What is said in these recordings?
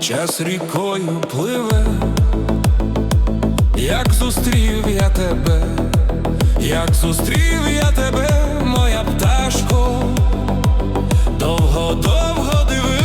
час рікою пливе, як зустрів я тебе, як зустрів я тебе, моя пташко, довго-довго дивився,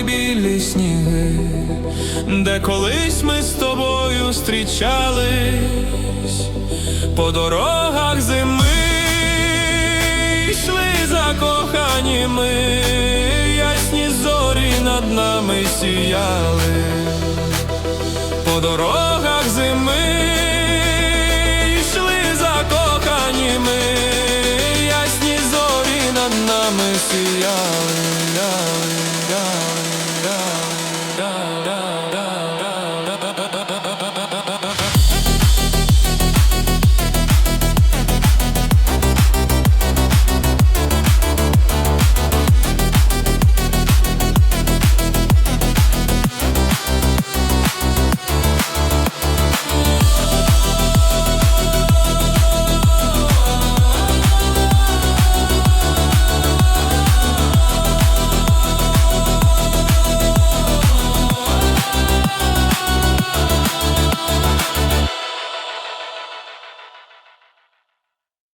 впали білі сніги, де колись ми з тобою зустрічались по дорогах зими йшли закохані ми, ясні зорі над нами сіяли. По дорогах